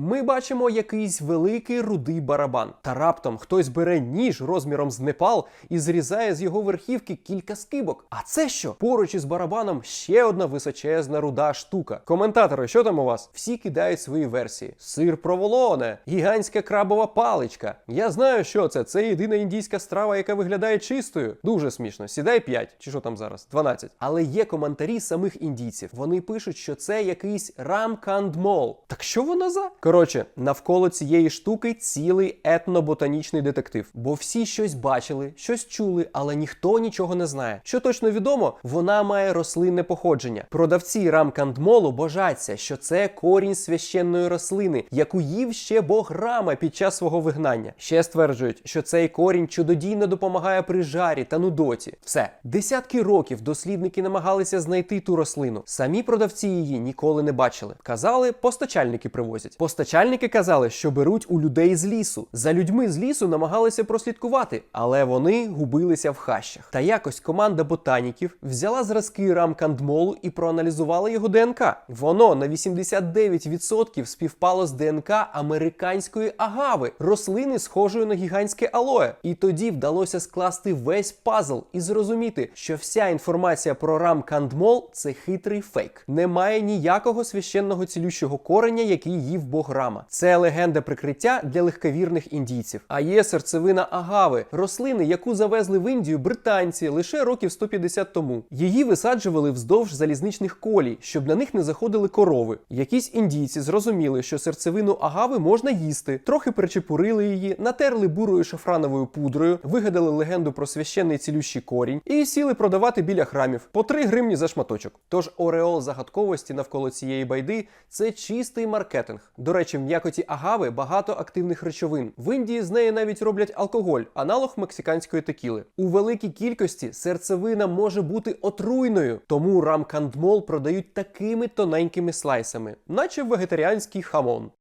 Ми бачимо якийсь великий рудий барабан. Та раптом хтось бере ніж розміром з Непал і зрізає з його верхівки кілька скибок. А це що? Поруч із барабаном ще одна височезна руда штука. Коментатори, що там у вас? Всі кидають свої версії: сир проволоне, гігантська крабова паличка. Я знаю, що це. Це єдина індійська страва, яка виглядає чистою. Дуже смішно. Сідай 5, чи що там зараз? 12. Але є коментарі самих індійців. Вони пишуть, що це якийсь рамкандмол. Так що воно за? Коротше, навколо цієї штуки цілий етноботанічний детектив. Бо всі щось бачили, щось чули, але ніхто нічого не знає. Що точно відомо, вона має рослинне походження. Продавці рамкандмолу божаться, що це корінь священної рослини, яку їв ще бог Рама під час свого вигнання. Ще стверджують, що цей корінь чудодійно допомагає при жарі та нудоті. Все десятки років дослідники намагалися знайти ту рослину. Самі продавці її ніколи не бачили. Казали, постачальники привозять. Постачальники казали, що беруть у людей з лісу. За людьми з лісу намагалися прослідкувати, але вони губилися в хащах. Та якось команда ботаніків взяла зразки рамкандмолу і проаналізувала його ДНК. Воно на 89% співпало з ДНК американської агави, рослини схожої на гігантське алоє. І тоді вдалося скласти весь пазл і зрозуміти, що вся інформація про рамкандмол це хитрий фейк. Немає ніякого священного цілющого кореня, який їв бог Рама. Це легенда прикриття для легковірних індійців. А є серцевина агави, рослини, яку завезли в Індію британці лише років 150 тому. Її висаджували вздовж залізничних колій, щоб на них не заходили корови. Якісь індійці зрозуміли, що серцевину агави можна їсти, трохи причепурили її, натерли бурою шафрановою пудрою, вигадали легенду про священний цілющий корінь і сіли продавати біля храмів по 3 гривні за шматочок. Тож ореол загадковості навколо цієї байди це чистий маркетинг. До речі, в м'якоті агави багато активних речовин. В Індії з неї навіть роблять алкоголь, аналог мексиканської текіли. У великій кількості серцевина може бути отруйною, тому рамкандмол продають такими тоненькими слайсами, наче вегетаріанський хамон.